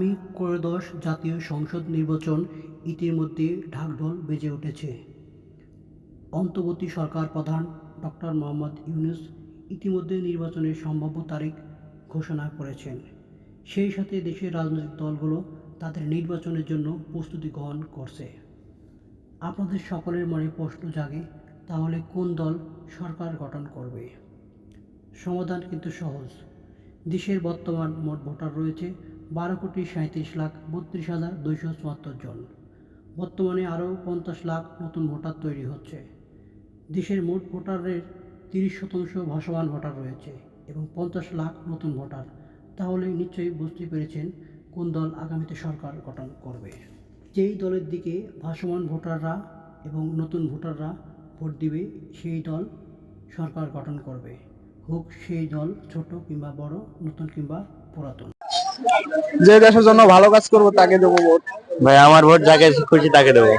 আগামী ত্রয়োদশ জাতীয় সংসদ নির্বাচন ইতিমধ্যে ঢাকঢোল বেজে উঠেছে। অন্তর্বর্তী সরকার প্রধান ডক্টর মোহাম্মদ ইউনুস ইতিমধ্যে নির্বাচনের সম্ভাব্য তারিখ ঘোষণা করেছেন। সেই সাথে দেশের রাজনৈতিক দলগুলো তাদের নির্বাচনের জন্য প্রস্তুতি গ্রহণ করছে। আপনাদের সকলের মনে প্রশ্ন জাগে, তাহলে কোন দল সরকার গঠন করবে? সমাধান কিন্তু সহজ। দেশের বর্তমান মোট ভোটার রয়েছে বারো কোটি সাঁত্রিশ লাখ বত্রিশ হাজার দুইশো চুয়াত্তর জন। বর্তমানে আরও পঞ্চাশ লাখ নতুন ভোটার তৈরি হচ্ছে। দেশের মোট ভোটারের তিরিশ শতাংশ ভাসমান ভোটার রয়েছে এবং পঞ্চাশ লাখ নতুন ভোটার। তাহলে নিশ্চয়ই বুঝতে পেরেছেন কোন দল আগামীতে সরকার গঠন করবে। যেই দলের দিকে ভাসমান ভোটাররা এবং নতুন ভোটাররা ভোট দিবে, সেই দল সরকার গঠন করবে। হোক সেই দল ছোট কিংবা বড়, নতুন কিংবা পুরাতন। যে দেশের জন্য ভালো কাজ করব, তাকে দেবো ভোট। ভাই, আমার ভোট যাকে খুশি তাকে দেবো।